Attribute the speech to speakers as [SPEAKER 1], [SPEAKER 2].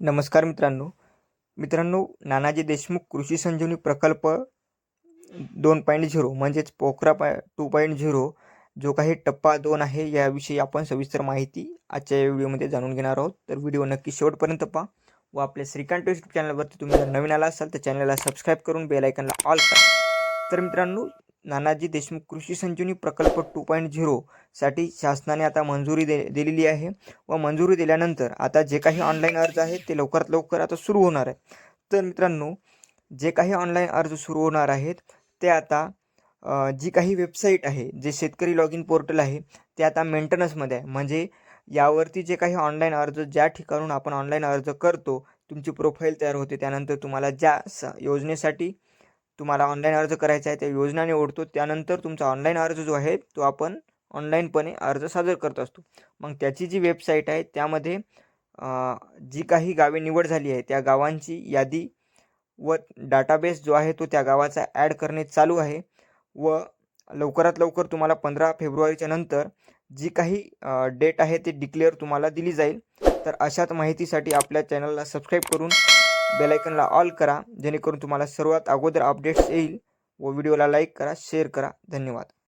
[SPEAKER 1] नमस्कार मित्रांनो. मित्रांनो नानाजी देशमुख कृषी संजीवनी प्रकल्प दोन पॉईंट झिरो म्हणजेच पोखरा पॉ टू पॉईंट झिरो जो काही टप्पा दोन आहे याविषयी आपण सविस्तर माहिती आजच्या या व्हिडिओमध्ये जाणून घेणार आहोत. तर व्हिडिओ नक्की शेवटपर्यंत पहा व आपल्या श्रीकांत यूट्यूब चॅनलवरती तुम्ही जर नवीन आला असाल तर चॅनलला सबस्क्राईब करून बेल आयकनला ऑल करा. तर मित्रांनो नानाजी देशमुख कृषी संजीवनी प्रकल्प टू पॉईंट झिरोसाठी शासनाने आता मंजुरी दे दिलेली आहे. व मंजुरी दिल्यानंतर आता जे काही ऑनलाईन अर्ज आहेत ते लवकरात लवकर आता सुरू होणार आहे तर मित्रांनो जे काही ऑनलाईन अर्ज सुरू होणार आहेत ते आता जी काही वेबसाईट आहे जे शेतकरी लॉग इन पोर्टल आहे ते आता मेंटेनन्समध्ये आहे. म्हणजे यावरती जे काही ऑनलाईन अर्ज ज्या ठिकाणून आपण ऑनलाईन अर्ज करतो तुमची प्रोफाईल तयार होते त्यानंतर तुम्हाला ज्या स योजनेसाठी तुम्हाला ऑनलाईन अर्ज करायचा आहे त्या योजना निवडतो त्यानंतर तुमचा ऑनलाईन अर्ज जो आहे तो आपण ऑनलाईनपणे अर्ज सादर करत असतो. मग त्याची जी वेबसाईट आहे त्यामध्ये जी काही गावे निवड झाली आहे त्या गावांची यादी व डाटाबेस जो आहे तो त्या गावाचा ॲड करणे चालू आहे व लवकरात लवकर तुम्हाला पंधरा फेब्रुवारीच्या नंतर जी काही डेट आहे ती डिक्लेअर तुम्हाला दिली जाईल. तर अशाच माहितीसाठी आपल्या चॅनलला सबस्क्राईब करून बेलायकनला ऑल करा. जेणेकरून तुम्हाला सर्वात अगोदर अपडेट्स येईल व व्हिडिओला लाईक करा शेअर करा. धन्यवाद.